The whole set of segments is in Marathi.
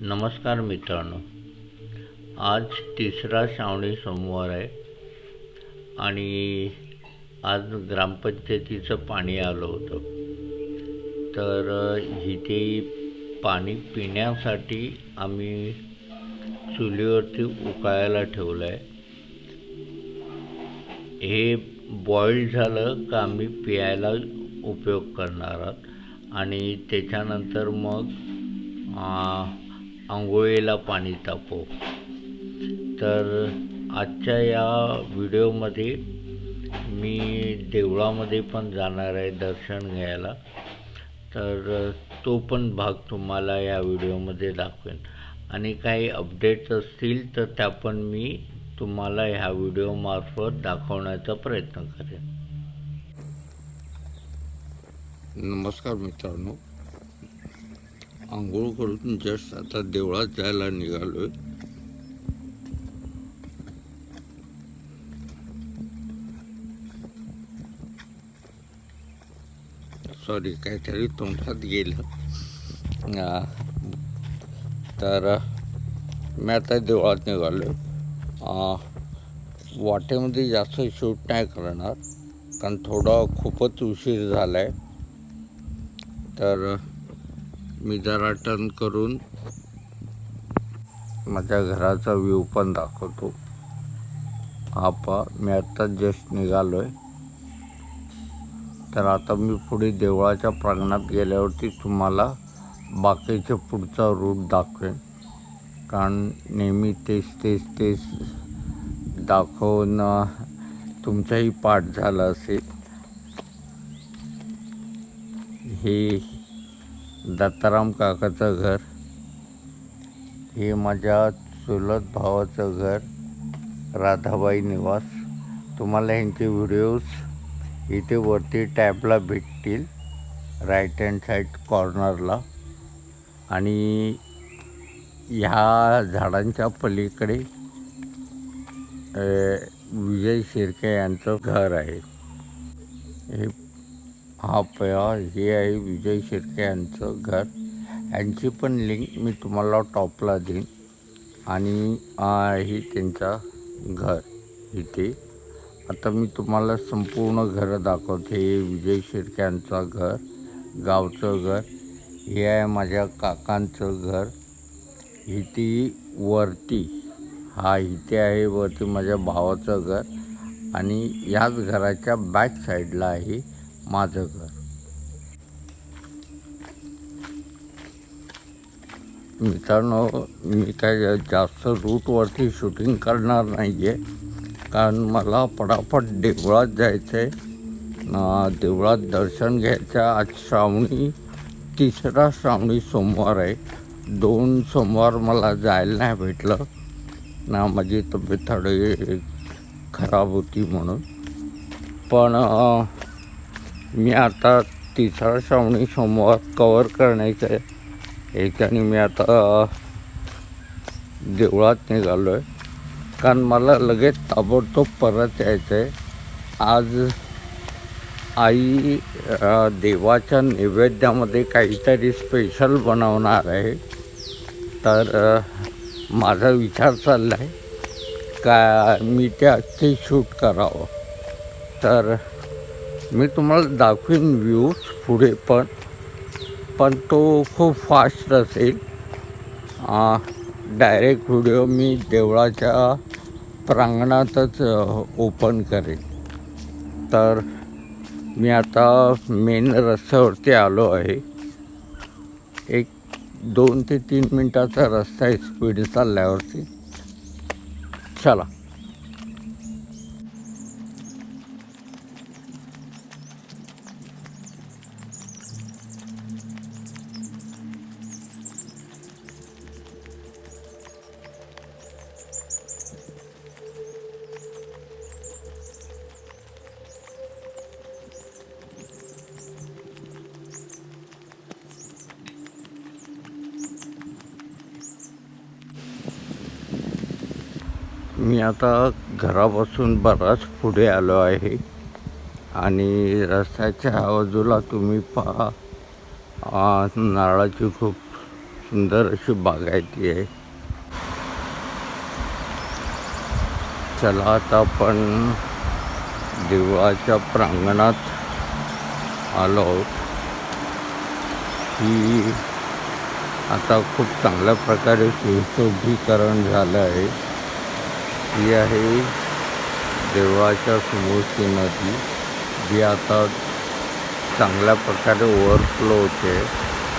नमस्कार मित्रांनो. आज तिसरा श्रावणी सोमवार आहे आणि आज ग्रामपंचायतीचं पाणी आलं होतं. तर इथे पाणी पिण्यासाठी आम्ही चुलीवरती उकळायला ठेवलं आहे हे बॉईल झालं का आम्ही पियायला उपयोग करणार आहोत. आणि त्याच्यानंतर मग आ, आंघोळीला पाणी तापव तर आजच्या या व्हिडिओमध्ये मी देवळामध्ये पण जाणार आहे दर्शन घ्यायला. तर तो पण भाग तुम्हाला या व्हिडिओमध्ये दाखवेन. आणि काही अपडेट्स असतील तर त्या पण मी तुम्हाला ह्या व्हिडिओमार्फत दाखवण्याचा प्रयत्न करेन. नमस्कार मित्रांनो. आंघोळ करून जस्ट आता देवळात जायला निघालोय. सॉरी काहीतरी तोंडात गेलं. तर मी आता देवळात निघालो वाटेमध्ये जास्त शूट नाही करणार कारण थोडा खूपच उशीर झाला आहे तर मी जरा टर्न करून माझ्या घराचा व्ह्यू पण दाखवतो. हा पा मी आत्ताच जस्ट निघालो आहे तर आता मी पुढे देवळाच्या प्रांगणात गेल्यावरती तुम्हाला बाकीचे पुढचा रूट दाखवेन. कारण नेहमी तेच तेच तेच दाखवणं तुमचाही पाठ झाला असेल. हे दत्ताराम काकाचं घर. हे माझ्या चुलत भावाचं घर राधाबाई निवास. तुम्हाला ह्यांचे व्हिडिओज इथे वरती टॅबला भेटतील राईट हँड साईड कॉर्नरला आणि ह्या झाडांच्या पलीकडे विजय शिर्के यांचं घर आहे. हे हा पया हे आहे विजय शिर्के यांचं घर. यांची पण लिंक मी तुम्हाला टॉपला देईन. आणि हे त्यांचं घर इथे. आता मी तुम्हाला संपूर्ण घरं दाखवते. हे विजय शिर्के यांचं घर गावचं घर. हे आहे माझ्या काकांचं घर. इथे वरती हा इथे आहे वरती माझ्या भावाचं घर. आणि याच घराच्या बॅक साईडला आहे. माझं घर. मित्रांनो मी काय जास्त रूटवरती शूटिंग करणार नाही आहे कारण मला पटापट देवळात जायचं आहे देवळात दर्शन घ्यायचं आज श्रावणी तिसरा श्रावणी सोमवार आहे. दोन सोमवार मला जायला नाही भेटलं. ना माझी तब्येत थोडी खराब होती म्हणून. पण मी आता तिसरा श्रावणी सोमवार कवर करण्याचं आहे. याच्याने मी आता देवळात निघालो आहे कारण मला लगेच ताबडतोब परत यायचं आहे आज आई देवाच्या नैवेद्यामध्ये काहीतरी स्पेशल बनवणार आहे. तर माझा विचार चालला आहे का मी ते ते शूट करावं. तर मी तुम्हाला दाखवीन व्ह्यूज पुढे पण. पण तो खूप फास्ट असेल. डायरेक्ट व्हिडिओ मी देवळाच्या प्रांगणातच ओपन करेन. तर मी आता मेन रस्त्यावरती आलो आहे. एक दोन ते तीन मिनटाचा रस्ता आहे स्पीड चालल्यावरती. चला. मी आता घरापासून बराच पुढे आलो आहे. आणि रस्त्याच्या बाजूला तुम्ही पहा. नारळाची खूप सुंदर अशी बागायती आहे चला आता आपण देवळाच्या प्रांगणात आलो ही आता खूप चांगल्या प्रकारे सुशोभीकरण झालं आहे. ही आहे देवळाच्या समोरची नदी जी आता चांगल्या प्रकारे ओव्हरफ्लो होते.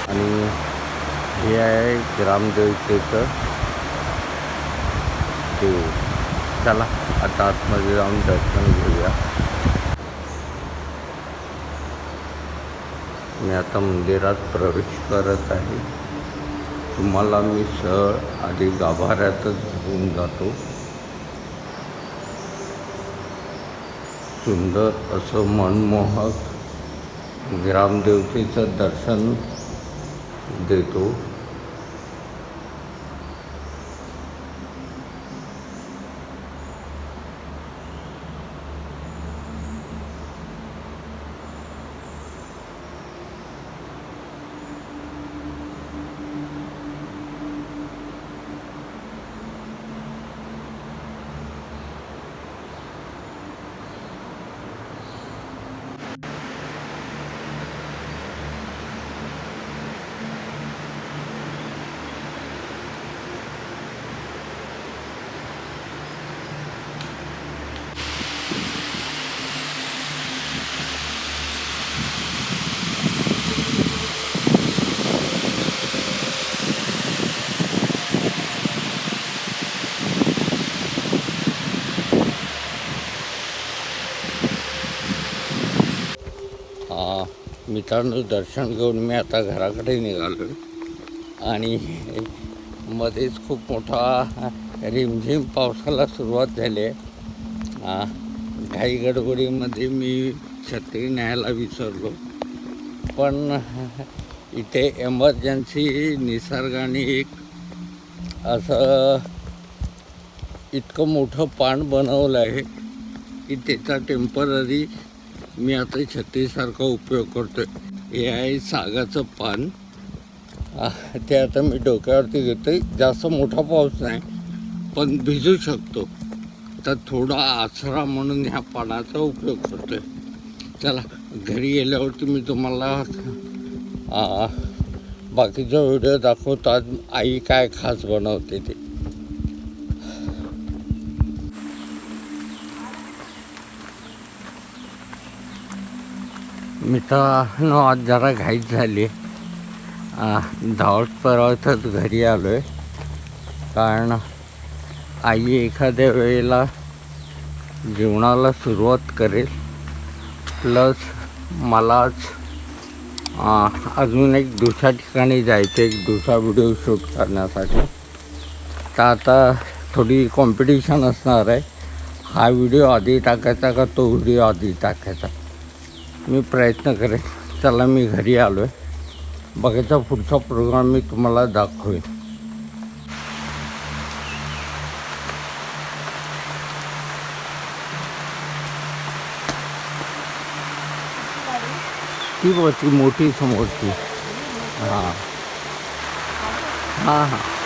आणि हे आहे ग्रामदेवतेचं देव चला आता आतमध्ये जाऊन दर्शन घेऊया. मी आता मंदिरात प्रवेश करत आहे. तुम्हाला मी सरळ आधी गाभाऱ्यातच घेऊन जातो. सुंदर असं मनमोहक ग्रामदेवतेचं दर्शन देतो. मित्रांनो दर्शन घेऊन मी आता घराकडे निघालो. आणि मध्येच खूप मोठा रिमझिम पावसाला सुरुवात झाली आहे. घाई गडबडीमध्ये मी छत्री न्यायला विसरलो. पण इथे एमर्जन्सी निसर्गाने एक असं इतकं मोठं पान बनवलं आहे की त्याचा टेंपररी मी आता छत्रीसारखा उपयोग करतो हे आहे सागाचं पान. ते आता मी डोक्यावरती घेतो जास्त मोठा पाऊस नाही पण भिजू शकतो. तर थोडा आसरा म्हणून ह्या पानाचा उपयोग करतो आहे चला घरी गेल्यावरती मी तुम्हाला बाकीचा व्हिडिओ दाखवतो. आज आई काय खास बनवते ते. मित्रांनो आज जरा घाईच झाली. धावत परवतच घरी आलो आहे कारण आई एखाद्या वेळेला जेवणाला सुरुवात करेल. प्लस मलाच अजून एक दुसऱ्या ठिकाणी जायचं एक दुसरा व्हिडिओ शूट करण्यासाठी. तर आता थोडी कॉम्पिटिशन असणार आहे. हा व्हिडिओ आधी टाकायचा का तो व्हिडिओ आधी टाकायचा? मी प्रयत्न करेन. चला मी घरी आलो आहे बघायचा पुढचा प्रोग्राम मी तुम्हाला दाखवेन. ती बघ ती मोठी समोरची. हां. हां हां.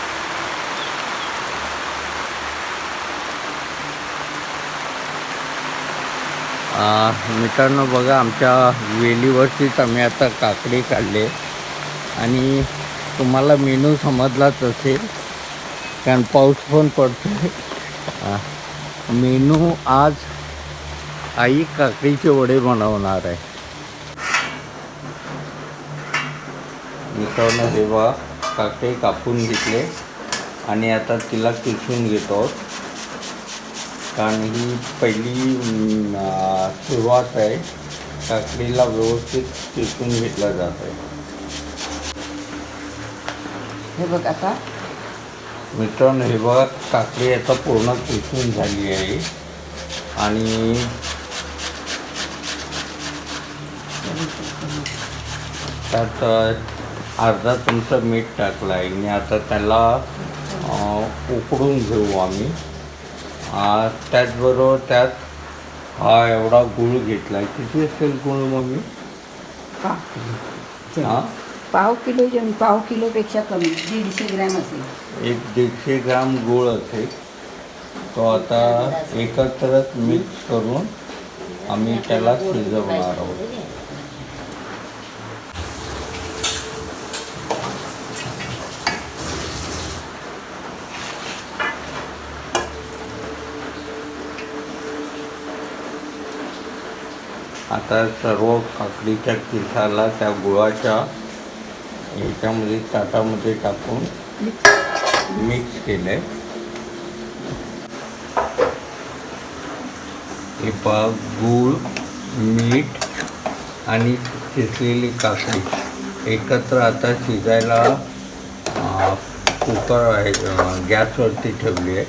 मित्रांनो बघा आमच्या वेलीवरतीच आम्ही आता काकडी काढले. आणि तुम्हाला मेनू समजलाच असेल कारण पाऊस पण पडतो मेनू आज आई काकडीचे वडे बनवणार आहे. मित्रांनो हे बघा काकडे कापून घेतले. आणि आता तिला किसून घेतो. आहोत. कारण ही पहिली सुरुवात आहे. काकडीला व्यवस्थित किसून घेतलं जात आहे. हे बघ आता. मित्रांनो हे बघा काकडी आता पूर्ण किसून झाली आहे. आणि त्यात अर्धा चमचा मीठ टाकलं आहे. आणि आता त्याला उकडून घेऊ आम्ही. त्याचबरोबर त्यात हा एवढा गूळ घेतला आहे किती असेल गूळ मग मी हां? पाव किलो जे पाव किलोपेक्षा कमी. दीडशे ग्रॅम असेल. एक दीडशे ग्राम गूळ असेल. तो आता एकत्रच मिक्स करून आम्ही त्याला शिजवणार आहोत. आता सर्व काकडीच्या किसाला त्या गुळाच्या याच्यामध्ये ताटामध्ये टाकून मिक्स केले हे पहा गूळ मीठ आणि किसलेली काकडी. एकत्र आता शिजायला कुकर आहे गॅसवरती ठेवली आहे.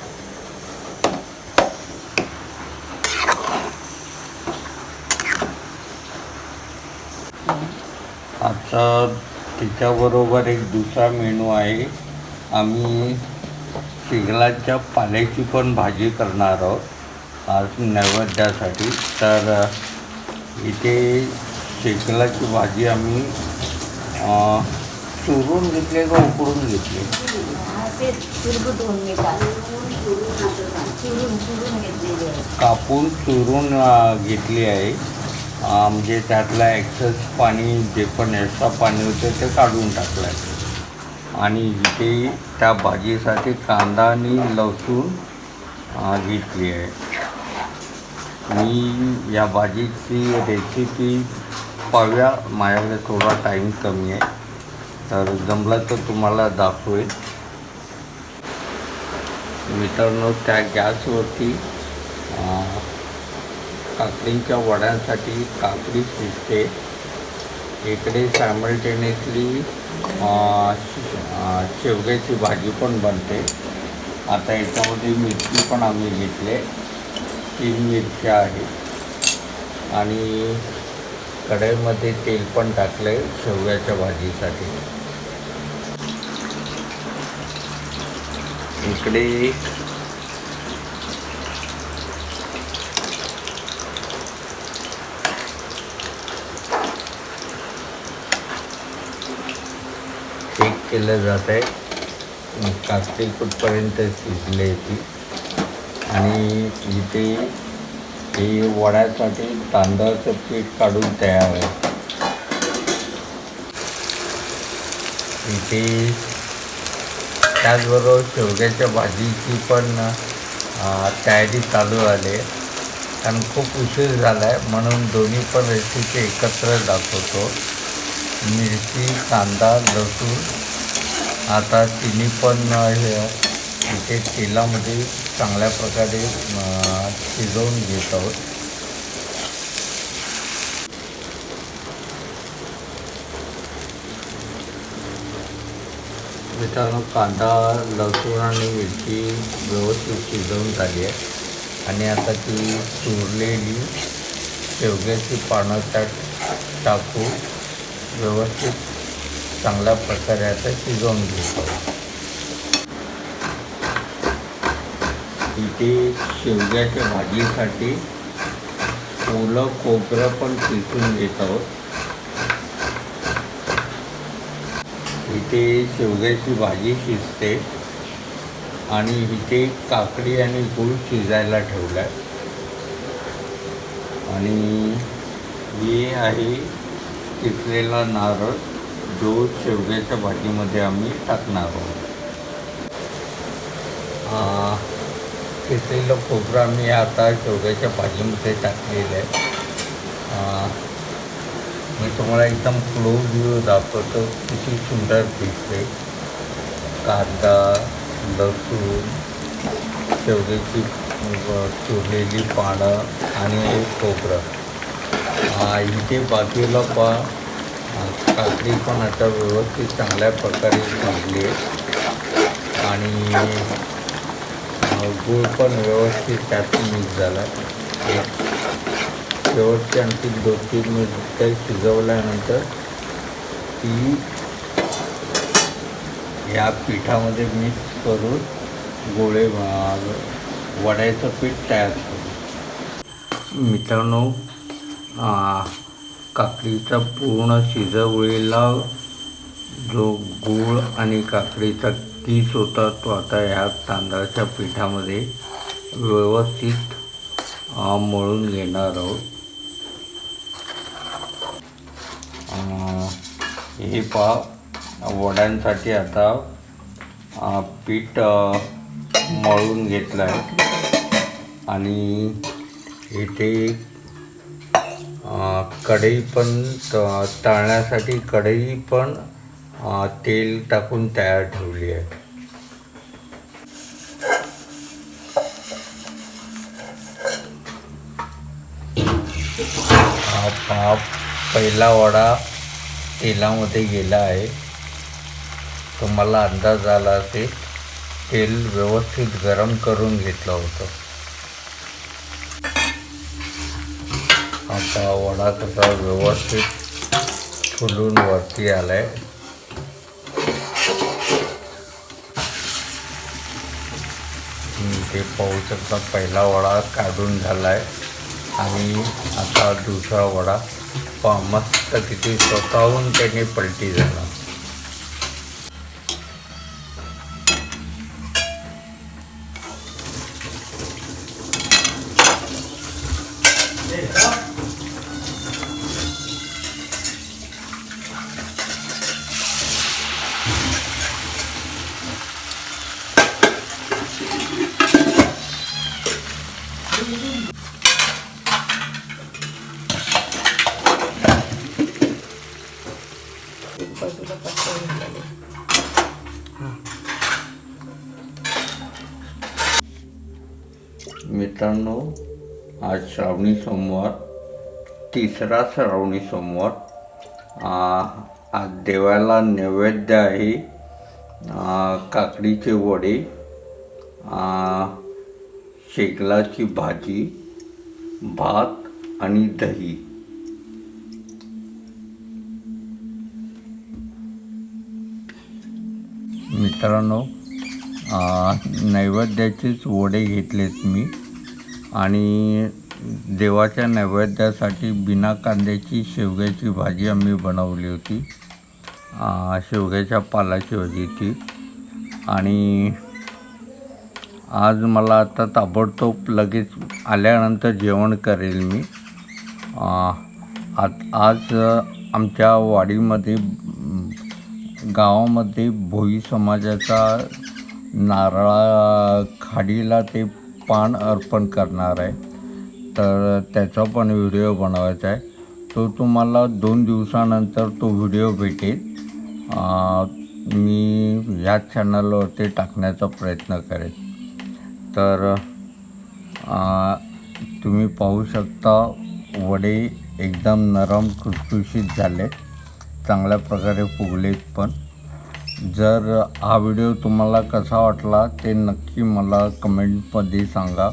तर त्याच्याबरोबर एक दुसरा मेनू आहे. आम्ही शिगलाच्या पाल्याची पण भाजी करणार आहोत. आज नैवेद्यासाठी. तर इथे शेकलाची भाजी आम्ही चुरून घेतली का उकडून घेतली? कापून चुरून घेतली आहे. म्हणजे त्यातलं ॲक्सेस पाणी जे पण एक्स्ट्रा पाणी होतं ते काढून टाकलं आहे आणि इथे त्या भाजीसाठी कांदा आणि लसूण घेतली आहे. मी या भाजीची रेसिपी पाहूया. माझ्याकडे थोडा टाईम कमी आहे. तर जमलं तर तुम्हाला दाखवेल मित्रांनो त्या गॅसवरती काकडींच्या वड्यांसाठी काकडी शिजते. इकडे सायमल्टेनियसली शेवग्याची भाजी पण बनते. आता याच्यामध्ये मिरची पण आम्ही घेतले. तीन मिरच्या आहेत. आणि कढईमध्ये तेल पण टाकले शेवग्याच्या भाजीसाठी. इकडे केलं जात आहे. काकडी कुठपर्यंत शिजली ती. आणि इथे हे वड्यासाठी तांदळाचं पीठ काढून तयार आहे. इथे त्याचबरोबर शेवग्याच्या भाजीची पण तयारी चालू झाली आहे कारण खूप उशीर झाला आहे म्हणून दोन्ही पण रेसिपी एकत्र दाखवतो. मिरची कांदा लसूण आता तिन्ही पण हे इथे तेलामध्ये चांगल्या प्रकारे शिजवून घेत आहोत. मित्रांनो कांदा लसूण आणि मिरची व्यवस्थित शिजवून झाली आहे. आणि आता ती चुरलेली शेवग्याची पानं त्यात टाकून व्यवस्थित चांगल्या प्रकारे आता शिजवून घेतो इथे शेवग्याच्या भाजीसाठी ओलं खोबरं पण पिसून घेत आहोत. इथे शेवग्याची भाजी शिजते आणि इथे काकडी आणि गूळ शिजायला ठेवला आहे आणि हे आहे किसलेला नारळ. जो शेवग्याच्या भाजीमध्ये आम्ही टाकणार आहोत. किसलेलं खोबरं आम्ही आता शेवग्याच्या भाजीमध्ये टाकलेलं आहे. मी तुम्हाला एकदम क्लोज व्ह्यू दाखवतो किती सुंदर दिसते. कांदा लसूण शेवग्याची अ, चुरलेली पानं आणि हे खोबरं. इथे बाजूला पा काकडी पण आता व्यवस्थित चांगल्या प्रकारे शिजली आहे. आणि गूळ पण व्यवस्थित त्यात मिक्स झाला. आहे शेवटची आणखी दोन तीन मिनिटं शिजवल्यानंतर ती या पिठामध्ये मिक्स करून गोळे वड्याचं पीठ तयार करू. मित्रांनो काकडीचा पूर्ण शिजवलेला जो गूळ आणि काकडीचा किस होता तो आता ह्या तांदळाच्या पिठामध्ये व्यवस्थित मळून घेणार आहोत. हे पहा वड्यांसाठी आता पीठ मळून घेतलं आहे आणि इथे कढई पण त- तळण्यासाठी कढई पण तेल टाकून तयार ठेवली आहे. हा पहिला वडा तेलामध्ये गेला आहे. तुम्हाला अंदाज आला असेल तेल व्यवस्थित गरम करून घेतलं होतं. आता वडा कसा व्यवस्थित फुलून वरती आला आहे ते पाहू शकता पहिला वडा काढून झाला आहे आणि आता दुसरा वडा पहा मस्त किती स्वतःहून त्याने पलटी झाला. मित्रांनो आज श्रावणी सोमवार तिसरा श्रावणी सोमवार. आज देवाला नैवेद्य आहे. काकडीचे वडे शेगलाची भाजी भात आणि दही. मित्रांनो नैवेद्याचेच वडे घेतलेत मी. आणि देवाच्या नैवेद्यासाठी बिना कांद्याची शेवग्याची भाजी आम्ही बनवली होती. शेवग्याच्या पालाची भाजी ती. आणि आज मला आता ताबडतोब लगेच आल्यानंतर जेवण करेल मी. आत आज आमच्या वाडीमध्ये गावामध्ये भोई समाजाचा नारळा खाडीला ते पान अर्पण करणार आहे. तर त्याचा पण व्हिडिओ बनवायचा आहे. तो तुम्हाला दोन दिवसानंतर तो व्हिडिओ भेटेल. मी ह्या चॅनलवरती टाकण्याचा प्रयत्न करेन तर तुम्ही पाहू शकता वडे एकदम नरम खुसखुशीत झाले चांगल्या प्रकारे फुगलेत पण. जर हा व्हिडिओ तुम्हाला कसा वाटला ते नक्की मला कमेंटमध्ये सांगा.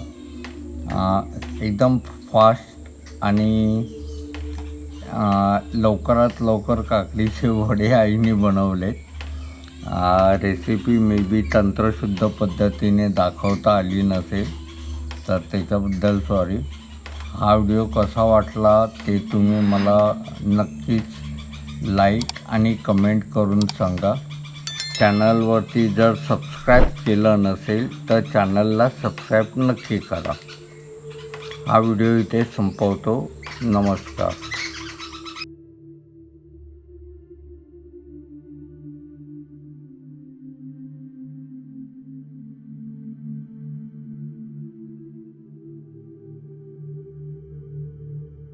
एकदम फास्ट आणि लवकरात लवकर काकडीचे वडे आईने बनवले रेसिपी मे बी तंत्रशुद्ध पद्धतीने दाखवता आली नसेल तर त्याच्याबद्दल सॉरी हा व्हिडिओ कसा वाटला ते तुम्ही मला नक्कीच लाईक आणि कमेंट करून सांगा. चॅनलवरती जर सबस्क्राईब केलं नसेल तर चॅनलला सबस्क्राईब नक्की करा. हा व्हिडिओ इथे संपवतो. नमस्कार.